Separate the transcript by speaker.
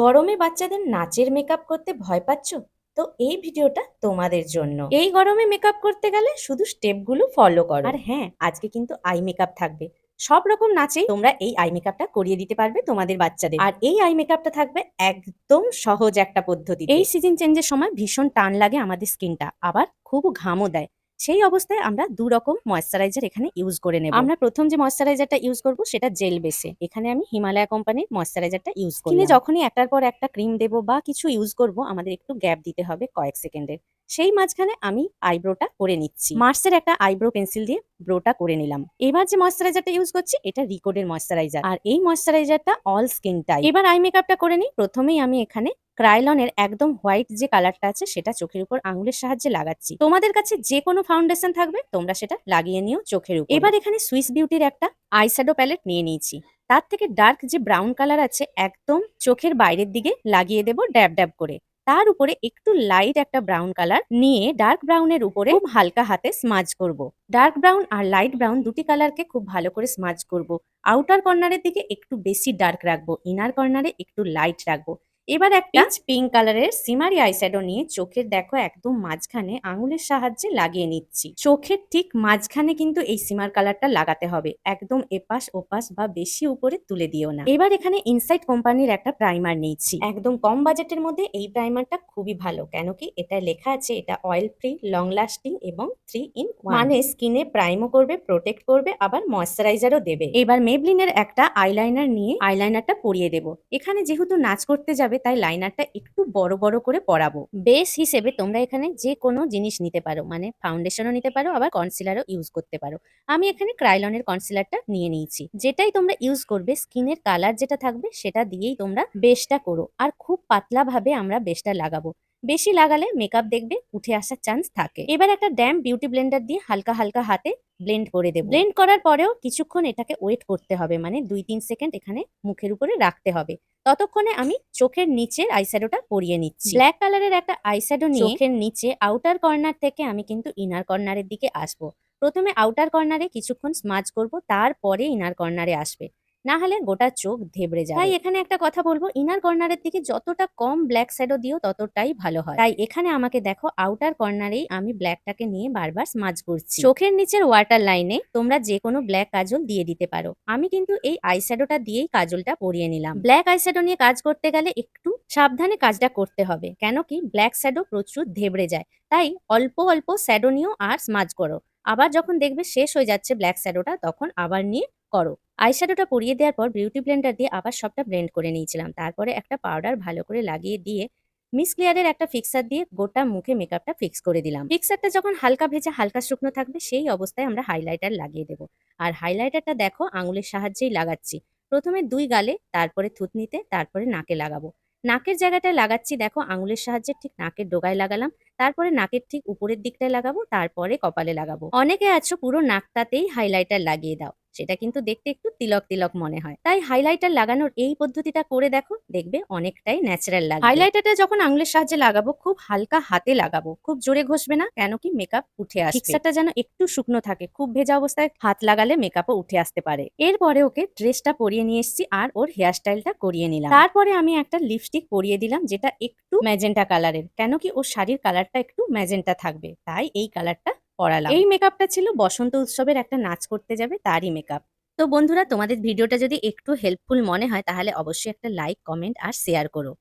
Speaker 1: গরমে বাচ্চাদের নাচের মেকআপ করতে ভয় পাচ্ছ? তো এই ভিডিওটা তোমাদের জন্য। এই গরমে মেকআপ করতে গেলে শুধু স্টেপগুলো ফলো করো। আর হ্যাঁ আজকে কিন্তু আই মেকআপ থাকবে। সব রকম নাচে তোমরা এই আই মেকআপটা করিয়ে দিতে পারবে তোমাদের বাচ্চাদের। আর এই আই মেকআপটা থাকবে একদম সহজ একটা পদ্ধতি এই সিজন চেঞ্জের সময় ভীষণ টান লাগে আমাদের স্কিনটা আবার খুব ঘামও দেয়। সেই অবস্থায় আমরা দু রকম ময়শ্চারাইজার এখানে ইউজ করে নেব। আমরা প্রথম যে ময়শ্চারাইজারটা ইউজ করব সেটা জেল বেসে এখানে আমি হিমালয়া কোম্পানির ময়শ্চারাইজারটা ইউজ করি যখনই একটার পর একটা ক্রিম দেব বা কিছু ইউজ করব আমাদের একটু গ্যাপ দিতে হবে কয়েক সেকেন্ডের সেই মাঝখানে আমি আইব্রোটা করে নিচ্ছি। মার্সের একটা আইব্রো পেন্সিল দিয়ে ব্রোটা করে নিলাম। এবার যে ময়শ্চারাইজারটা ইউজ করছি, এটা রিকোডের ময়শ্চারাইজার। আর এই ময়শ্চারাইজারটা অল স্কিন টাইপ। এবার আই মেকআপটা করে নিই। প্রথমেই আমি এখানে ক্রাইলনের একদম হোয়াইট যে কালারটা আছে, সেটা চোখের উপর আঙুলের সাহায্যে লাগাচ্ছি। তোমাদের কাছে যে কোনো ফাউন্ডেশন থাকবে, তোমরা সেটা লাগিয়ে নিও চোখের উপর। এবার এখানে সুইস বিউটির একটা আইশ্যাডো প্যালেট নিয়ে নিয়েছি। তার থেকে ডার্ক যে ব্রাউন কালার আছে, একদম চোখের বাইরের দিকে লাগিয়ে দেব ড্যাব ড্যাব করে। তার উপরে একটু লাইট একটা ব্রাউন কালার নিয়ে ডার্ক ব্রাউনের উপরে খুব হালকা হাতে স্মাজ করব। ডার্ক ব্রাউন আর লাইট ব্রাউন দুটি কালারকে খুব ভালো করে স্মাজ করব। আউটার কর্নারের দিকে একটু বেশি ডার্ক রাখব। ইনার কর্নারে একটু লাইট রাখব। এবার একটা পিঙ্ক কালারের সিমারি আইশ্যাডো নিয়ে চোখের দেখো একদম মাঝখানে আঙুলের সাহায্যে লাগিয়ে নিচ্ছি। চোখের ঠিক মাঝখানে কিন্তু এই সিমার কালারটা লাগাতে হবে। একদম এপাশ ওপাশ বা বেশি উপরে তুলে দিও না। এবার এখানে ইনসাইড কোম্পানির একটা প্রাইমার নিচ্ছি একদম কম বাজেটের মধ্যে এই প্রাইমারটা খুবই ভালো কেন কি এটা লেখা আছে এটা অয়েল ফ্রি লং লাস্টিং এবং থ্রি ইন মানে স্কিনে প্রাইমও করবে প্রোটেক্ট করবে আবার ময়শ্চারাইজারও দেবে। এবার মেবলিনের একটা আইলাইনার নিয়ে আইলাইনারটা পরিয়ে দেব। এখানে যেহেতু নাচ করতে যাবে তাই লাইনারটা একটু বড় বড় করে পরাবো। বেস হিসেবে তোমরা এখানে যে কোনো জিনিস নিতে পারো। মানে ফাউন্ডেশনও নিতে পারো, আবার কনসিলারও ইউজ করতে পারো। আমি এখানে ক্রাইলনের কনসিলারটা নিয়ে নিয়েছি। যেটাই তোমরা ইউজ করবে স্কিনের কালার যেটা থাকবে, সেটা দিয়েই তোমরা বেসটা করো। আর খুব পাতলা ভাবে আমরা বেসটা লাগাবো। বেশি লাগালে মেকআপ দেখবে উঠে আসার চান্স থাকে। এবার একটা ড্যাম বিউটি ব্লেন্ডার দিয়ে হালকা হালকা হাতে ব্লেন্ড করে দেবো। ব্লেন্ড করার পরেও কিছুক্ষণ এটাকে ওয়েট করতে হবে মানে দুই তিন সেকেন্ড এখানে মুখের উপরে রাখতে হবে। ততক্ষণে আমি চোখের নিচের আইশ্যাডোটা পরিয়ে নিচ্ছি। ব্ল্যাক কালারের একটা আইশ্যাডো নিয়ে চোখের নিচে আউটার কর্নার থেকে আমি কিন্তু ইনার কর্নারের দিকে আসব। প্রথমে আউটার কর্নারে কিছুক্ষণ স্মাজ করব তারপরে ইনার কর্নারে আসবে। না হলে গোটা চোখ ধেবড়ে যায় তাই এখানে একটা কথা বলব ইনার কর্নারের দিকে যতটা কম ব্ল্যাক শ্যাডো দিও, ততটাই ভালো হয়। তাই এখানে আমাকে দেখো আউটার কর্নারেই আমি ব্ল্যাকটাকে নিয়ে বারবার স্মাজ করছি। চোখের নিচের ওয়াটার লাইনে তোমরা যে কোনো ব্ল্যাক কাজল দিয়ে দিতে পারো। আমি কিন্তু এই আই আইশ্যাডোটা দিয়েই কাজলটা পরিয়ে নিলাম। ব্ল্যাক আইশ্যাডো নিয়ে কাজ করতে গেলে একটু সাবধানে কাজটা করতে হবে, কেন কি ব্ল্যাক শ্যাডো প্রচুর ধেবড়ে যায়। তাই অল্প অল্প শ্যাডো নিয়েও আর স্মাজ করো। আবার যখন দেখবে শেষ হয়ে যাচ্ছে ব্ল্যাক শ্যাডোটা তখন আবার নিয়ে করো। আইশ্যাডোটা পরিয়ে দেওয়ার পর বিউটি ব্লেন্ডার দিয়ে আবার সবটা ব্লেন্ড করে নিয়েছিলাম। তারপরে একটা পাউডার ভালো করে লাগিয়ে দিয়ে মিস ক্লিয়ারের একটা ফিক্সার দিয়ে গোটা মুখে মেকআপটা ফিক্স করে দিলাম। ফিক্সারটা যখন হালকা ভেজে হালকা শুকনো থাকবে, সেই অবস্থায় আমরা হাইলাইটার লাগিয়ে দেবো। আর হাইলাইটারটা দেখো, আঙুলের সাহায্যেই লাগাচ্ছি। প্রথমে দুই গালে, তারপরে থুতনিতে, তারপরে নাকে লাগাবো। নাকের জায়গাটায় লাগাচ্ছি, দেখো আঙুলের সাহায্যে ঠিক নাকের ডোগায় লাগালাম। তারপরে নাকের ঠিক উপরের দিকটায় লাগাবো, তারপরে কপালে লাগাবো। অনেকে আছো পুরো নাকটাতেই হাইলাইটার লাগিয়ে দাও। সেটা কিন্তু দেখতে একটু তিলক তিলক মনে হয়। তাই হাইলাইটার লাগানোর এই পদ্ধতিটা করে দেখো দেখবে অনেকটাই ন্যাচারাল লাগে হাইলাইটারটা যখন আঙুলের সাহায্যে লাগাবো খুব হালকা হাতে লাগাবো। খুব জোরে ঘষবে না কেন কি মেকআপ উঠে আসবে। ফিক্সারটা যেন একটু শুকনো থাকে খুব ভেজা অবস্থায় হাত লাগালে মেকআপও উঠে আসতে পারে। এরপরে ওকে ড্রেসটা পরিয়ে নিয়ে এসেছি আর ওর হেয়ার স্টাইলটা করিয়ে নিলাম। তারপরে আমি একটা লিপস্টিক পরিয়ে দিলাম যেটা একটু ম্যাজেন্টা কালারের কেন কি ওর শাড়ির কালারটা একটু ম্যাজেন্টা থাকবে। তাই এই কালারটা পরালাম এই মেকআপটা ছিল বসন্ত উৎসবের একটা নাচ করতে যাবে তারই মেকআপ তো বন্ধুরা, তোমাদের ভিডিওটা যদি একটু হেল্পফুল মনে হয়, তাহলে অবশ্যই একটা লাইক কমেন্ট আর শেয়ার করো।